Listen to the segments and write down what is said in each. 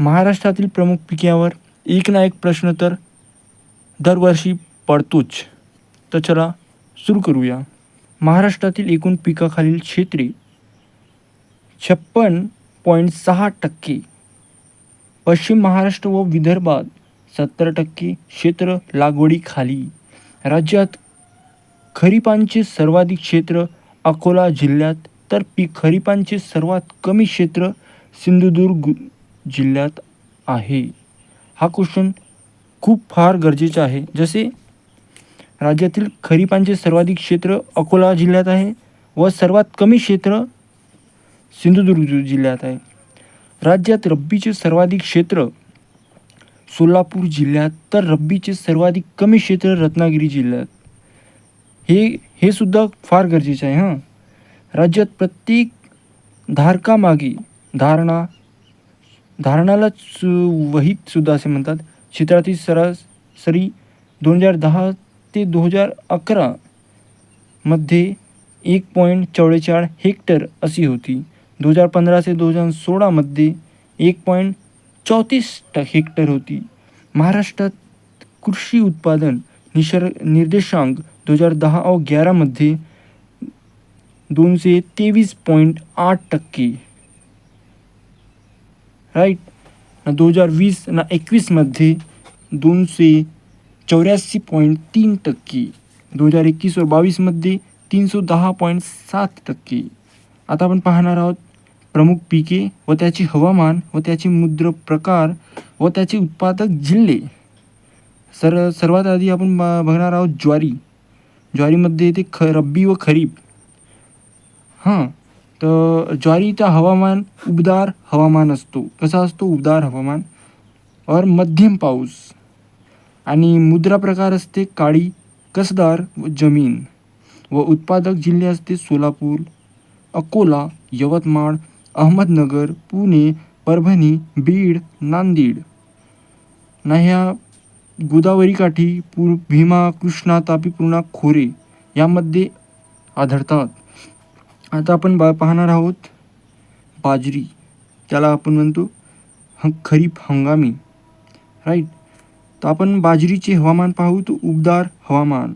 महाराष्ट्रातील प्रमुख पिकावर एक ना एक प्रश्न तर दरवर्षी पडतोच. तर चला सुरू करूया. महाराष्ट्रातील एकूण पिकाखालील क्षेत्रे छप्पन पॉईंट सहा टक्के पश्चिम महाराष्ट्र व विदर्भात सत्तर टक्के क्षेत्र लागवडीखाली. राज्यात खरीपांचे सर्वाधिक क्षेत्र अकोला जिल्ह्यात तर पीक खरीपांचे सर्वात कमी क्षेत्र सिंधुदुर्ग जिल्ह्यात आहे. हा क्वेश्चन खूप फार गरजेचा आहे. जसे राज्यातील खरीपांचे सर्वाधिक क्षेत्र अकोला जिल्ह्यात आहे व सर्वात कमी क्षेत्र सिंधुदुर्ग जिल्ह्यात आहे. राज्यात रब्बीचे सर्वाधिक क्षेत्र सोलापूर जिल्ह्यात तर रब्बीचे सर्वाधिक कमी क्षेत्र रत्नागिरी जिल्ह्यात. हे हे सुद्धा फार गरजेचे आहे हां. राज्यात प्रत्येक धारकामागे धारणा धारणालाच वहीत सुद्धा असे म्हणतात. क्षेत्रातील सरासरी दोन हजार दहा ते दोन हजार अकरा मध्ये एक पॉईंट चव्वेचाळ हेक्टर अशी होती. दोन हजार पंधरा ते दोन हजार सोळामध्ये एक पॉईंट चौतीस ट हेक्टर होती. महाराष्ट्रात कृषी उत्पादन निसर निर्देशांक दोन हजार दहा अ ग्यारामध्ये दोनशे तेवीस पॉईंट आठ टक्के राईट? दोन हजार वीस ना एकवीसमध्ये दोनशे चौऱ्याऐंशी पॉईंट तीन टक्के. दोन हजार एकवीस व बावीसमध्ये तीनशे दहा पॉईंट सात टक्के. आता आपण पाहणार आहोत प्रमुख पिके व त्याचे हवामान व त्याचे मुद्र प्रकार व त्याचे उत्पादक जिल्हे. सर सर्वात आधी आपण ब- बघणार आहोत ज्वारी. ज्वारीमध्ये येते ख रब्बी व खरीप. हां तर ज्वारीचा हवामान उबदार हवामान असतो. कसा असतो? उबदार हवामान. और मध्यम पाऊस. आणि मुद्रा प्रकार असते काळी कसदार व जमीन. व उत्पादक जिल्हे असते सोलापूर अकोला यवतमाळ अहमदनगर पुणे परभणी बीड नांदेड. ना ह्या गोदावरी काठी पू भीमा कृष्णा तापी पूर्णा खोरे यामध्ये आढळतात. आता आपण बा पाहणार आहोत बाजरी. त्याला आपण म्हणतो ह खरीप हंगामी. राईट तर आपण बाजरीचे हवामान पाहू तर उबदार हवामान.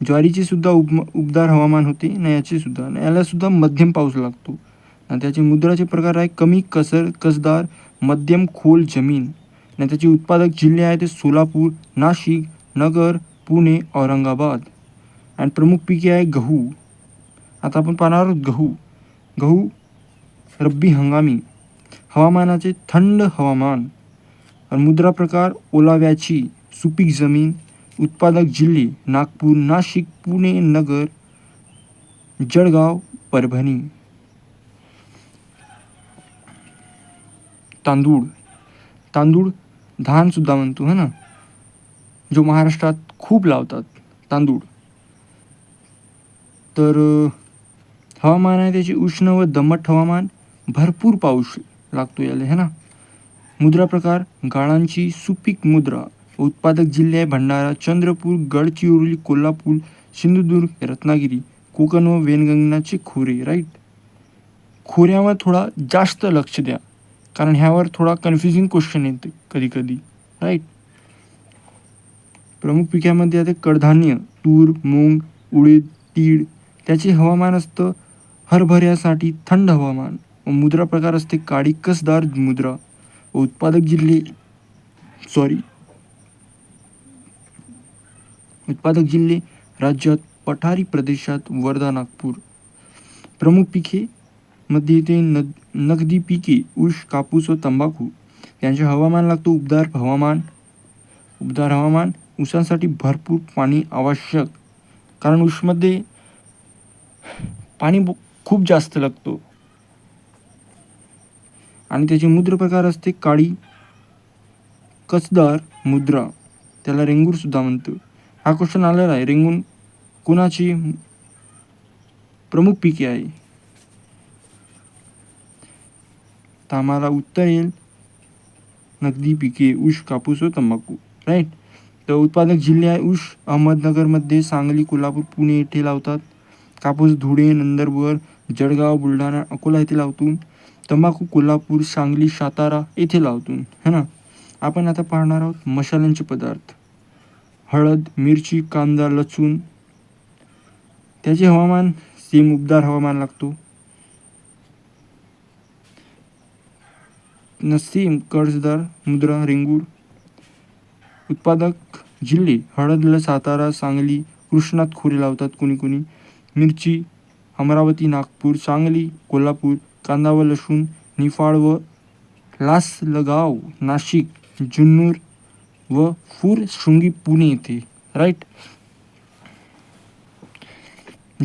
ज्वारीचे सुद्धा उब उबदार हवामान होते ना याचेसुद्धा ना यालासुद्धा मध्यम पाऊस लागतो. आणि त्याचे मुद्राचे प्रकार आहे कमी कसर कसदार मध्यम खोल जमीन. ना त्याचे उत्पादक जिल्हे आहे ते सोलापूर नाशिक नगर पुणे औरंगाबाद. आणि प्रमुख पिके आहे गहू. आता आपण पाहणार आहोत गहू. गहू रब्बी हंगामी. हवामानाचे थंड हवामान. मुद्रा प्रकार ओलाव्याची सुपीक जमीन उत्पादक जिल्हे नागपूर नाशिक पुणे नगर जळगाव परभणी. तांदूळ. तांदूळ धानसुद्धा म्हणतो है ना? जो महाराष्ट्रात खूप लावतात तांदूळ. तर हवामान आहे त्याचे उष्ण व दमट हवामान. भरपूर पाऊस लागतो याला है ना? मुद्रा प्रकार गाळांची सुपीक मुद्रा. उत्पादक जिल्हे भंडारा चंद्रपूर गडचिरोली कोल्हापूर सिंधुदुर्ग रत्नागिरी कोकण व वेनगंगाचे खोरे राईट खोऱ्यावर थोडा जास्त लक्ष द्या. कारण ह्यावर थोडा कन्फ्युजिंग क्वेश्चन येते कधी कधी राईट प्रमुख पिकामध्ये आता कडधान्य तूर मूग उडीद तीळ त्याचे हवामान असतं हरभऱ्यासाठी थंड हवामान व मुद्रा प्रकार असते काळी कसदार मुद्रा व उत्पादक जिल्हे सॉरी उत्पादक जिल्हे राज्यात पठारी प्रदेशात वर्धा नागपूर. प्रमुख पिके मध्ये ते नद नगदी पिके ऊस कापूस व तंबाखू. यांचे हवामान लागतो उबदार हवामान उबदार हवामान. ऊसांसाठी भरपूर पाणी आवश्यक. कारण ऊसमध्ये पाणी खूप जास्त लागतो. आणि त्याचे मुद्र प्रकार असते काळी. कसदार मुद्रा त्याला रेंगूर सुद्धा म्हणतो. हा क्वेश्चन आलेला आहे. रेंगून कुणाची प्रमुख पिके आहे? तर आम्हाला उत्तर येईल. नगदी पिके ऊस कापूस व तंबाखू. राईट तर उत्पादक जिल्हे आहे ऊस. अहमदनगरमध्ये सांगली कोल्हापूर पुणे येथे लावतात. कापूस धुळे नंदुरबार जळगाव बुलढाणा अकोला येथे लावतो तंबाखू कोल्हापूर सांगली सातारा येथे लावतो है ना? आपण आता पाहणार आहोत मसाल्यांचे पदार्थ. हळद मिरची कांदा लसूण. त्याचे हवामान सेम उबदार हवामान लागतो. नसीम कर्जदार मुद्रा रेंगूर उत्पादक जिल्हे हळदला सातारा सांगली कृष्णात खोरे लावतात कोणी कोणी. मिरची अमरावती नागपूर सांगली कोल्हापूर कांदा व लसूण निफाड व लासलगाव नाशिक जुन्नूर व फूर शृंगी पुणे येथे. राईट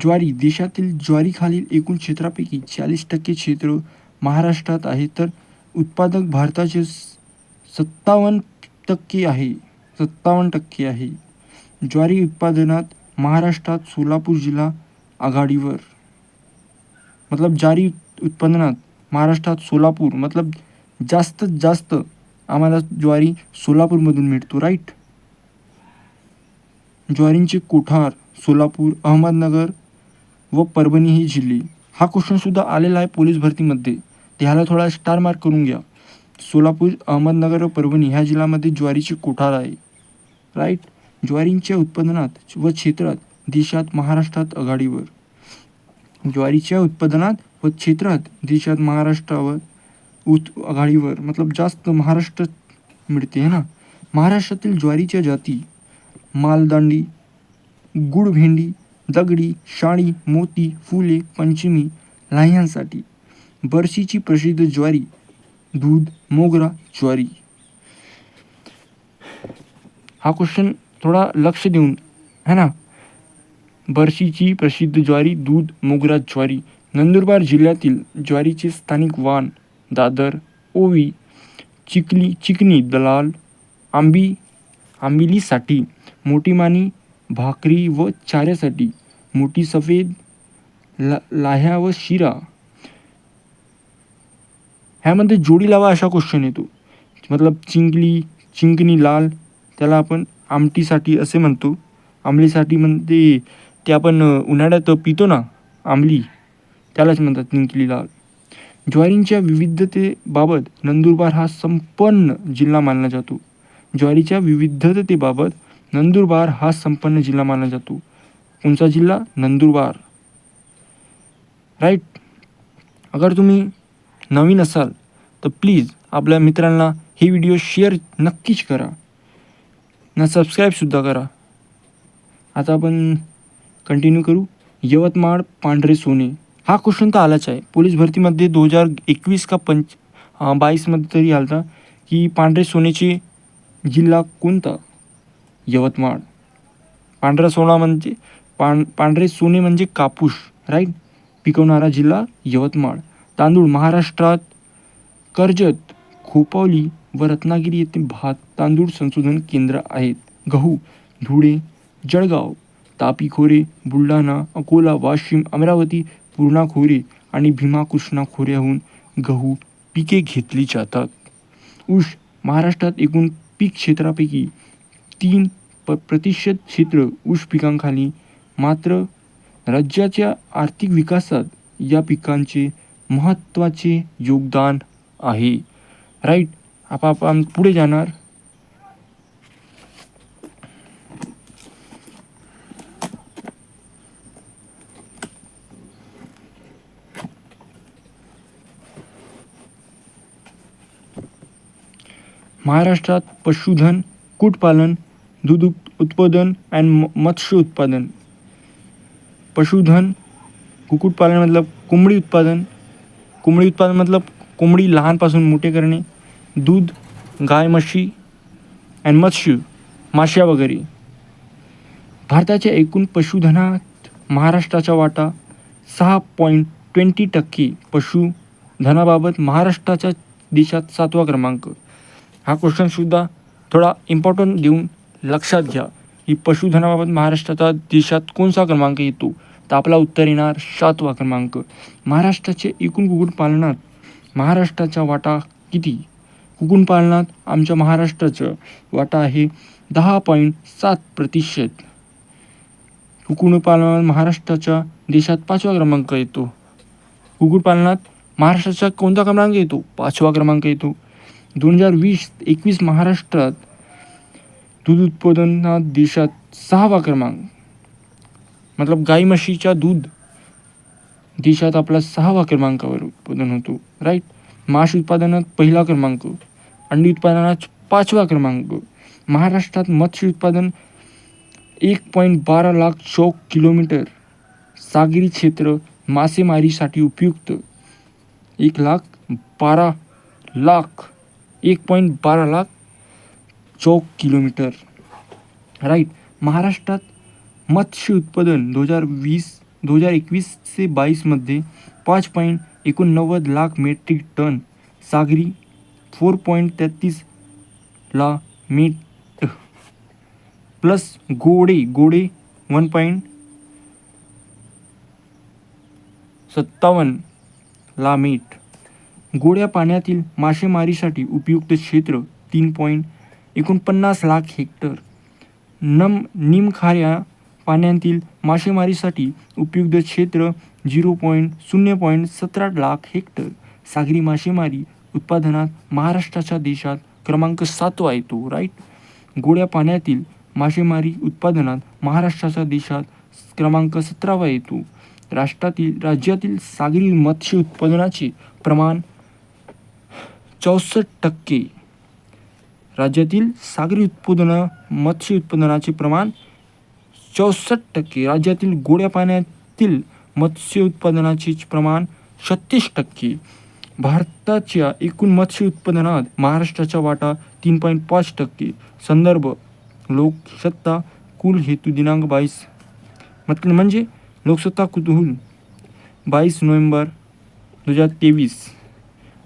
ज्वारी देशातील ज्वारीखालील एकूण क्षेत्रापैकी चाळीस टक्के क्षेत्र महाराष्ट्रात आहे तर उत्पादक भारताचे सत्तावन्न टक्के आहे सत्तावन्न टक्के आहे. ज्वारी उत्पादनात महाराष्ट्रात सोलापूर जिल्हा आघाडीवर. मतलब ज्वारी उत्पादनात महाराष्ट्रात सोलापूर मतलब जास्तीत जास्त आम्हाला ज्वारी सोलापूरमधून मिळतो राईट ज्वारींचे कोठार सोलापूर अहमदनगर व परभणी ही जिल्हे. हा क्वेश्चनसुद्धा आलेला आहे पोलीस भरतीमध्ये. ह्याला थोडा स्टार मार्क करून घ्या. सोलापूर अहमदनगर व परभणी ह्या जिल्ह्यामध्ये ज्वारीचे कोठार आहे. राईट ज्वारींच्या उत्पादनात व क्षेत्रात देशात महाराष्ट्रात आघाडीवर. ज्वारीच्या उत्पादनात व क्षेत्रात देशात महाराष्ट्रावर उत आघाडीवर मतलब जास्त महाराष्ट्र मिळते है ना? महाराष्ट्रातील ज्वारीच्या जाती मालदांडी गुडभेंडी दगडी शाणी मोती फुले पंचमी लाह्यांसाठी बरशीची प्रसिद्ध ज्वारी दूध मोगरा ज्वारी. हा क्वेश्चन थोडा लक्ष देऊन है ना? बरशीची प्रसिद्ध ज्वारी दूध मोगरा ज्वारी. नंदुरबार जिल्ह्यातील ज्वारीचे स्थानिक वाण दादर ओवी चिकली चिकनी दलाल आंबी आंबिलीसाठी मोठी मानी भाकरी व चाऱ्यासाठी मोठी सफेद ला लाह्या व शिरा. ह्यामध्ये जोडी लावा अशा क्वेश्चन येतो. मतलब चिंकली चिंकणी लाल त्याला आपण आमटीसाठी असे म्हणतो. आंबलीसाठी म्हणते ते आपण उन्हाळ्यात पितो ना आंबली त्यालाच म्हणतात निंकली लाल. ज्वारींच्या विविधतेबाबत नंदुरबार हा संपन्न जिल्हा मानला जातो. ज्वारीच्या विविधतेबाबत नंदुरबार हा संपन्न जिल्हा मानला जातो. कोणता जिल्हा? नंदुरबार. राईट अगर तुम्ही नवीन असाल तर प्लीज आपल्या मित्रांना हे व्हिडिओ शेअर नक्कीच करा. ना सबस्क्राईबसुद्धा करा. आता आपण कंटिन्यू करू. यवतमाळ पांढरे सोने. हा क्वेश्चन तर आलाच आहे. पोलीस भरतीमध्ये दोन हजार एकवीस का पंच बावीसमध्ये तरी आला होता की पांढरे सोनेचे जिल्हा कोणता? यवतमाळ. पांढरा सोना म्हणजे पां पांढरे सोने म्हणजे कापूस राईट पिकवणारा जिल्हा यवतमाळ. तांदूळ महाराष्ट्रात कर्जत खोपावली व रत्नागिरी येथे भात तांदूळ संशोधन केंद्र आहेत. गहू धुळे जळगाव. तापी खोरे बुलढाणा अकोला वाशिम अमरावती पूर्णा खोरे आणि भीमा कृष्णा खोऱ्याहून गहू पिके घेतली जातात. ऊस महाराष्ट्रात एकूण पीक क्षेत्रापैकी तीन प प्रतिशत क्षेत्र ऊस पिकांखाली मात्र राज्याच्या आर्थिक विकासात या पिकांचे महत्त्वाचे योगदान आहे. राईट आपाप पुढे जाणार. महाराष्ट्रात पशुधन कुक्कुटपालन दूध उत- उत्पादन अँड मत्स्य उत्पादन. पशुधन कुक्कुटपालन मतलब कोंबडी उत्पादन. कोंबडी उत्पादन मतलब कोंबडी लहानपासून मोठे करणे. दूध गाय म्हशी अँड मत्स्य माश्या वगैरे. भारताच्या एकूण पशुधनात महाराष्ट्राचा वाटा सहा पॉईंट ट्वेंटी टक्के पशुधनाबाबत महाराष्ट्राच्या देशात सातवा क्रमांक. हा क्वेश्चनसुद्धा थोडा इम्पॉर्टंट देऊन लक्षात घ्या. की पशुधनाबाबत महाराष्ट्राचा देशात कोणता क्रमांक येतो? तर आपला उत्तर येणार सातवा क्रमांक. महाराष्ट्राचे एकूण कुक्कुटपालनात महाराष्ट्राचा वाटा किती? कुक्कुटपालनात आमच्या महाराष्ट्राचं वाटा आहे दहा पॉईंट सात प्रतिशत. कुक्कुटपालनात महाराष्ट्राच्या देशात पाचवा क्रमांक येतो. कुक्कुटपालनात महाराष्ट्राचा कोणता क्रमांक येतो? पाचवा क्रमांक येतो. दोन हजार वीस एकवीस महाराष्ट्रात दूध उत्पादनात देशात सहावा क्रमांक. मतलब गाई म्हशीच्या दूध देशात आपला सहावा क्रमांकावर उत्पादन होतो राईट मांस उत्पादनात पहिला क्रमांक अंडी उत्पादनात पाचवा क्रमांक. महाराष्ट्रात मत्स्य उत्पादन एक पॉईंट बारा लाख चौक किलोमीटर सागरी क्षेत्र मासेमारीसाठी उपयुक्त एक लाख बारा लाख एक पॉईंट बारा लाख चौक किलोमीटर. राईट महाराष्ट्रात मत्स्य उत्पादन दोन हजार वीस दोन हजार एकवीस ते बावीसमध्ये पाच पॉईंट एकोणनव्वद लाख मेट्रिक टन सागरी फोर पॉईंट तेहतीस ला मीट प्लस गोडे गोडे वन पॉईंट सत्तावन्न ला मीट. गोड्या पाण्यातील मासेमारीसाठी उपयुक्त क्षेत्र तीन पॉईंट एकोणपन्नास लाख हेक्टर. नम निमखाऱ्या पाण्यातील मासेमारीसाठी उपयुक्त क्षेत्र झिरो पॉईंट शून्य पॉईंट सतरा लाख हेक्टर. सागरी मासेमारी उत्पादनात महाराष्ट्राच्या देशात क्रमांक सातवा येतो राईट गोड्या पाण्यातील मासेमारी उत्पादनात महाराष्ट्राच्या देशात क्रमांक सतरावा येतो. राष्ट्रातील राज्यातील सागरी मत्स्य उत्पादनाचे प्रमाण चौसष्ट टक्के. राज्यातील सागरी उत्पादन मत्स्य उत्पादनाचे प्रमाण चौसष्ट टक्के. राज्यातील गोड्या पाण्यातील मत्स्य उत्पादनाचे प्रमाण छत्तीस टक्के. भारताच्या एकूण मत्स्य उत्पादनात महाराष्ट्राचा वाटा तीन पॉईंट पाच टक्के. संदर्भ लोकसत्ता कुल हेतू दिनांक बावीस. मतलब म्हणजे लोकसत्ता कुतूहल. बावीस नोव्हेंबर दोन हजार तेवीस.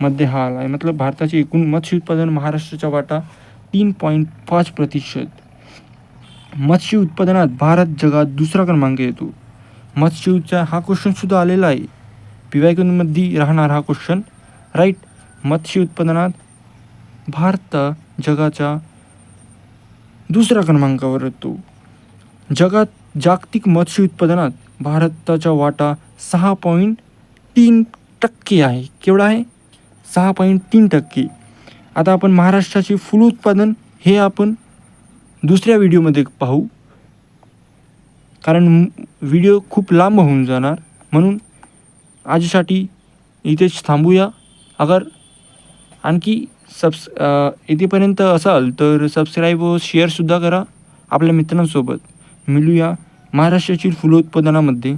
मध्ये हा आला आहे. मतलब भारताचे एकूण मत्स्य उत्पादन महाराष्ट्राचा वाटा तीन पॉईंट पाच प्रतिशत. मत्स्य उत्पादनात भारत जगात दुसरा क्रमांक येतो. मत्स्यचा हा क्वेश्चनसुद्धा आलेला आहे. पी राहणार हा क्वेश्चन राईट मत्स्य उत्पादनात भारत जगाच्या दुसऱ्या क्रमांकावर येतो. जगात जागतिक मत्स्य उत्पादनात भारताचा वाटा सहा पॉईंट तीन टक्के आहे. केवढा आहे? सहा पॉईंट तीन टक्के. आता आपण महाराष्ट्राचे फुल उत्पादन हे आपण दुसऱ्या व्हिडिओमध्ये पाहू. कारण व्हिडिओ खूप लांब होऊन जाणार. म्हणून आजसाठी इथेच थांबूया. अगर आणखी सबस इथेपर्यंत असाल तर सबस्क्राईब व शेअरसुद्धा करा आपल्या मित्रांसोबत. मिळूया महाराष्ट्रातील फुलोत्पादनामध्ये